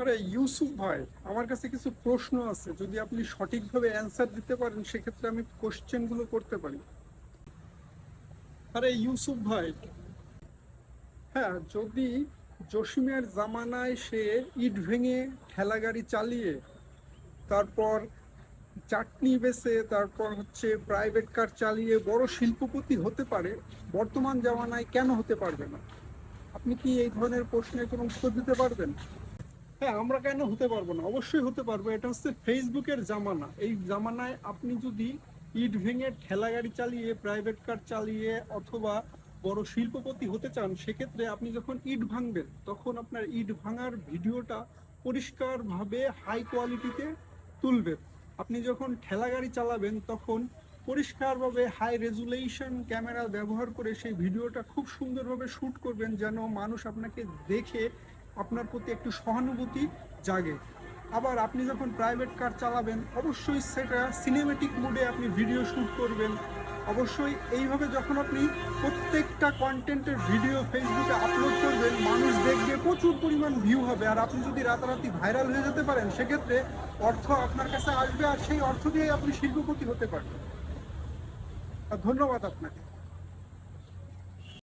আরে ইউসুফ ভাই, আমার কাছে কিছু প্রশ্ন আছে। যদি আপনি সঠিকভাবে অ্যান্সার দিতে পারেন, সেক্ষেত্রে আমি কোশ্চেনগুলো করতে পারি। আরে ইউসুফ ভাই হ্যাঁ যদি জসিমের জামানায় সে ইট ভেঙে ঠেলা গাড়ি চালিয়ে, তারপর চাটনি বেচে তারপর হচ্ছে প্রাইভেট কার চালিয়ে বড় শিল্পপতি হতে পারে, বর্তমান জামানায় কেন হতে পারবে না? আপনি কি এই ধরনের প্রশ্নের কোনো উত্তর দিতে পারবেন? হ্যাঁ আমরা কেন হতে পারব না? অবশ্যই হতে পারব। এটা হচ্ছে ফেসবুকের জামানা। এই জামানায় আপনি যদি ইট ভেঙে ঠেলা গাড়ি চালিয়ে প্রাইভেট কার চালিয়ে অথবা বড় শিল্পপতি হতে চান, সেক্ষেত্রে আপনি যখন ইট ভাঙবেন, তখন আপনার ইট ভাঙার ভিডিওটা পরিষ্কারভাবে হাই কোয়ালিটিতে তুলবেন। আপনি যখন ঠেলা গাড়ি চালাবেন, তখন পরিষ্কারভাবে হাই রেজুলেশন ক্যামেরা ব্যবহার করে সেই ভিডিওটা খুব সুন্দরভাবে শ্যুট করবেন, যেন মানুষ আপনাকে দেখে আপনার প্রতি একটু সহানুভূতি জাগে। আবার আপনি যখন প্রাইভেট কার চালাবেন, অবশ্যই সেটা সিনেমেটিক মোডে আপনি ভিডিও শ্যুট করবেন। অবশ্যই এইভাবে যখন আপনি প্রত্যেকটা কন্টেন্টের ভিডিও ফেসবুকে আপলোড করবেন, মানুষ দেখবে, প্রচুর পরিমাণ ভিউ হবে। আর আপনি যদি রাতারাতি ভাইরাল হয়ে যেতে পারেন, সেক্ষেত্রে অর্থ আপনার কাছে আসবে, আর সেই অর্থ দিয়ে আপনি শিল্পপতি হতে পারবেন। ধন্যবাদ আপনাকে।